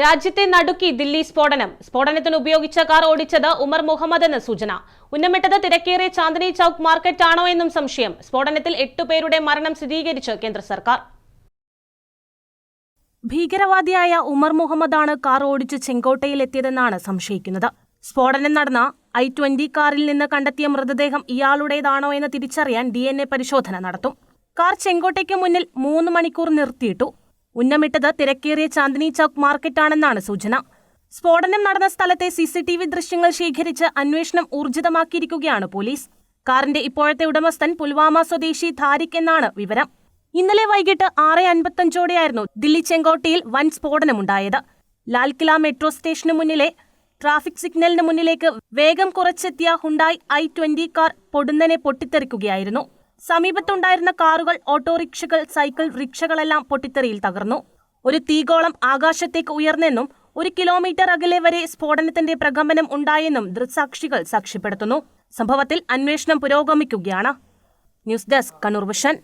രാജ്യത്തെ നടുക്കി ദില്ലി സ്ഫോടനം. സ്ഫോടനത്തിന് ഉപയോഗിച്ച കാർ ഓടിച്ചത് ഉമർ മുഹമ്മദ് എന്ന സൂചന. ഉന്നമിട്ടത് തിരക്കേറിയ ചാന്ദിനി ചൌക്ക് മാർക്കറ്റ് ആണോ എന്നും സംശയം. സ്ഫോടനത്തിൽ എട്ടുപേരുടെ മരണം സ്ഥിരീകരിച്ച് കേന്ദ്ര സർക്കാർ. ഭീകരവാദിയായ ഉമർ മുഹമ്മദാണ് കാർ ഓടിച്ച് ചെങ്കോട്ടയിലെത്തിയതെന്നാണ് സംശയിക്കുന്നത്. സ്ഫോടനം നടന്ന ഐ ട്വന്റി കാറിൽ നിന്ന് കണ്ടെത്തിയ മൃതദേഹം ഇയാളുടേതാണോ എന്ന് തിരിച്ചറിയാൻ ഡി പരിശോധന നടത്തും. കാർ ചെങ്കോട്ടയ്ക്ക് മുന്നിൽ മൂന്ന് മണിക്കൂർ നിർത്തിയിട്ടു. ഉന്നമിട്ടത് തിരക്കേറിയ ചാന്ദിനി ചൌക്ക് മാർക്കറ്റാണെന്നാണ് സൂചന. സ്ഫോടനം നടന്ന സ്ഥലത്തെ സി സി ടി വി ദൃശ്യങ്ങൾ ശേഖരിച്ച് അന്വേഷണം ഊർജിതമാക്കിയിരിക്കുകയാണ് പോലീസ്. കാറിന്റെ ഇപ്പോഴത്തെ ഉടമസ്ഥൻ പുൽവാമ സ്വദേശി ധാരിക് എന്നാണ് വിവരം. ഇന്നലെ വൈകിട്ട് ആറ് അൻപത്തഞ്ചോടെയായിരുന്നു ദില്ലി ചെങ്കോട്ടയിൽ വൻ സ്ഫോടനമുണ്ടായത്. ലാൽകില മെട്രോ സ്റ്റേഷന് മുന്നിലെ ട്രാഫിക് സിഗ്നലിന് മുന്നിലേക്ക് വേഗം കുറച്ചെത്തിയ ഹുണ്ടായി ഐ ട്വന്റി കാർ പൊടുന്നനെ പൊട്ടിത്തെറിക്കുകയായിരുന്നു. സമീപത്തുണ്ടായിരുന്ന കാറുകൾ ഓട്ടോറിക്ഷകൾ സൈക്കിൾ റിക്ഷകളെല്ലാം പൊട്ടിത്തെറിയിൽ തകർന്നു. ഒരു തീഗോളം ആകാശത്തേക്ക് ഉയർന്നെന്നും ഒരു കിലോമീറ്റർ അകലെ വരെ സ്ഫോടനത്തിന്റെ പ്രകമ്പനം ഉണ്ടായെന്നും ദൃക്സാക്ഷികൾ സാക്ഷ്യപ്പെടുത്തുന്നു. സംഭവത്തിൽ അന്വേഷണം പുരോഗമിക്കുകയാണ്. News desk Kannur Vision.